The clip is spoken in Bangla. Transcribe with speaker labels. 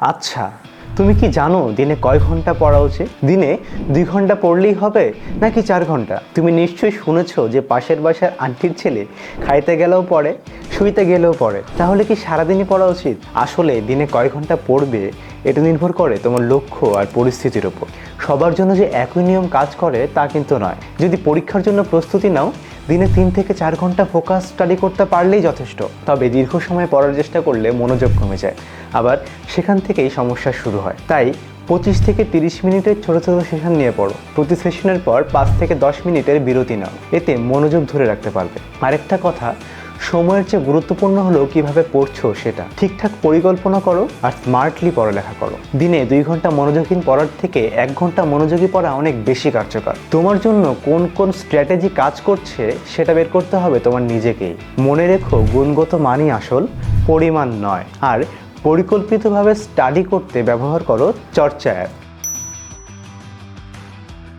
Speaker 1: আচ্ছা তুমি কি জানো দিনে কয় ঘণ্টা পড়া উচিত? দিনে দুই ঘণ্টা পড়লেই হবে নাকি চার ঘণ্টা? তুমি নিশ্চয়ই শুনেছো যে পাশের বাসার আন্টির ছেলে খাইতে গেলেও পড়ে, শুইতে গেলেও পড়ে। তাহলে কি সারাদিনই পড়া উচিত? আসলে দিনে কয় ঘণ্টা পড়বে এটা নির্ভর করে তোমার লক্ষ্য আর পরিস্থিতির ওপর সবার জন্য যে একই নিয়ম কাজ করে তা কিন্তু নয়। যদি পরীক্ষার জন্য প্রস্তুতি নাও দিনে তিন থেকে চার ঘণ্টা ফোকাস স্টাডি করতে পারলেই যথেষ্ট। তবে দীর্ঘ সময় পড়ার চেষ্টা করলে মনোযোগ কমে যায়। আবার সেখান থেকেই সমস্যা শুরু হয়। তাই পঁচিশ থেকে তিরিশ মিনিটের ছোটো ছোটো সেশন নিয়ে পড়ো। প্রতি সেশনের পর পাঁচ থেকে দশ মিনিটের বিরতি নাও। এতে মনোযোগ ধরে রাখতে পারবে। আরেকটা কথা সময়ের চেয়ে গুরুত্বপূর্ণ হলো কীভাবে পড়ছো সেটা। ঠিকঠাক পরিকল্পনা করো আর স্মার্টলি পড়ালেখা করো। দিনে দুই ঘণ্টা মনোযোগহীন পড়ার থেকে এক ঘণ্টা মনোযোগী পড়া অনেক বেশি কার্যকর। তোমার জন্য কোন কোন স্ট্র্যাটেজি কাজ করছে সেটা বের করতে হবে তোমার নিজেকেই। মনে রেখো, গুণগত মানই আসল, পরিমাণ নয়। আর পরিকল্পিতভাবে স্টাডি করতে ব্যবহার করো চর্চা অ্যাপ